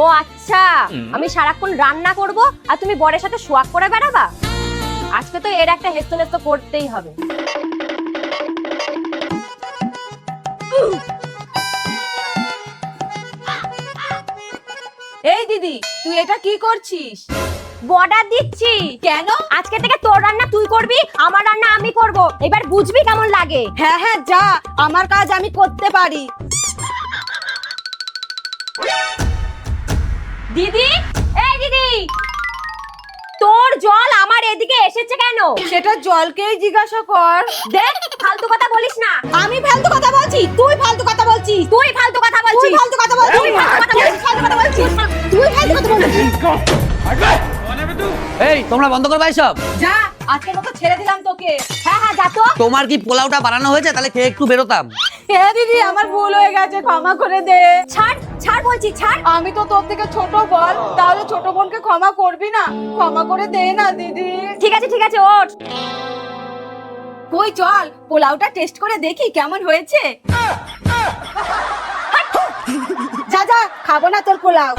ও আচ্ছা আমি সারাক্ষণ রান্না করব আর তুমি বরের সাথে সোয়াগ করে বেড়াবা? আজকে তো এর একটা হেস্ত নেস্ত করতেই হবে। এই দিদি তুই এটা কি করছিস? বর্ডার দিচ্ছি। কেন? আজকে থেকে তোর রান্না তুই করবি আমার রান্না আমি করব। এবার বুঝবি কেমন লাগে। হ্যাঁ হ্যাঁ যা আমার কাজ আমি করতে পারি। দিদি? এই দিদি! তোর জল আমার এদিকে এসেছে কেন? সেটা জলকেই জিজ্ঞাসা কর। দেখ ফালতু কথা বলিস না। আমি ফালতু কথা বলছি তুই ফালতু কথা বলছিস। তুই ফালতু কথা তুই বলছিস ফালতু কথা বলছিস তুই ফালতু কথা বলছিস। তুই ফালতু কথা বলছিস। এই তোমরা বন্ধ করবে সব যা আজকের মতো ছেড়ে দিলাম তোকে। হ্যাঁ হ্যাঁ যা তো। তোমার কি পোলাওটা বানানো হয়েছে? তাহলে খেয়ে একটু বেরোতাম। হ্যাঁ দিদি আমার ভুল হয়ে গেছে ক্ষমা করে দে। ছাড় ছাড় বলছি ছাড়। আমি তো তোর থেকে ছোট বল তাহলে ছোট বোনকে ক্ষমা করবি না? ক্ষমা করে দে না দিদি। ঠিক আছে ঠিক আছে ওঠ। কই চল পোলাওটা টেস্ট করে দেখি কেমন হয়েছে। যা যা খাব না তোর পোলাও।